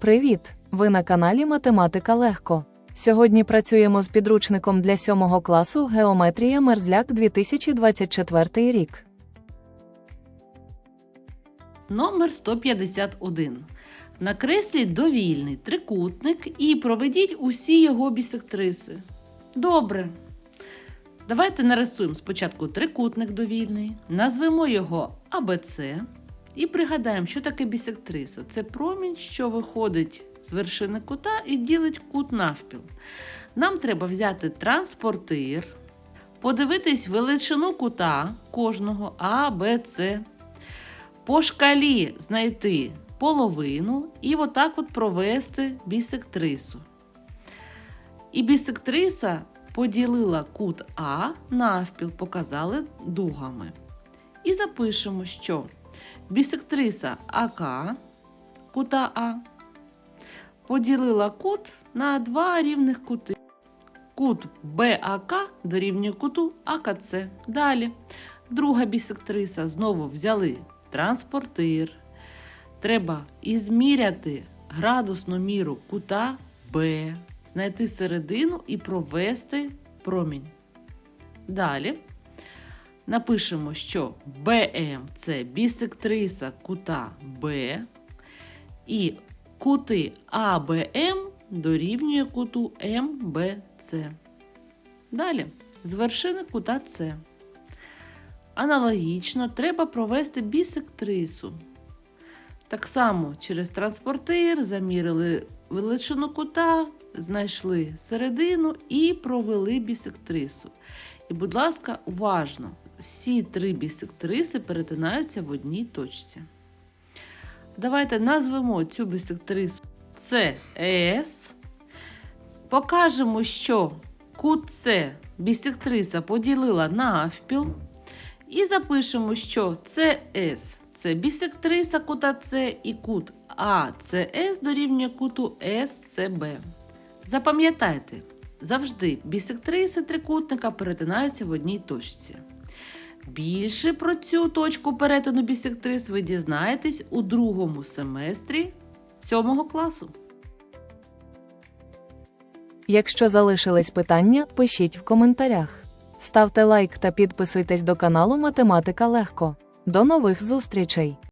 Привіт! Ви на каналі Математика Легко. Сьогодні працюємо з підручником для 7 класу Геометрія Мерзляк 2024 рік. Номер 151. Накресліть довільний трикутник і проведіть усі його бісектриси. Добре. Давайте нарисуємо спочатку трикутник довільний, назвемо його АБЦ і пригадаємо, що таке бісектриса. Це промінь, що виходить з вершини кута і ділить кут навпіл. Нам треба взяти транспортир, подивитись величину кута кожного А, Б, С, по шкалі знайти половину і отак от провести бісектрису. І бісектриса поділила кут А навпіл, показали дугами. І запишемо, що бісектриса АК кута А поділила кут на два рівних кути. Кут БАК дорівнює куту АКЦ. Далі. Друга бісектриса знову взяли транспортир. Треба ізміряти градусну міру кута Б, знайти середину і провести промінь. Далі напишемо, що БМ це бісектриса кута Б, і кути АБМ дорівнює куту МБЦ. Далі з вершини кута С. Аналогічно треба провести бісектрису. Так само через транспортир замірили величину кута, знайшли середину і провели бісектрису. І, будь ласка, уважно, всі три бісектриси перетинаються в одній точці. Давайте назвемо цю бісектрису CS. Покажемо, що кут С бісектриса поділила навпіл. І запишемо, що CS це бісектриса кута С і кут АЦС дорівнює куту СЦБ. Запам'ятайте, завжди бісектриси трикутника перетинаються в одній точці. Більше про цю точку перетину бісектрис ви дізнаєтесь у другому семестрі 7 класу. Якщо залишились питання, пишіть в коментарях. Ставте лайк та підписуйтесь до каналу Математика Легко. До нових зустрічей!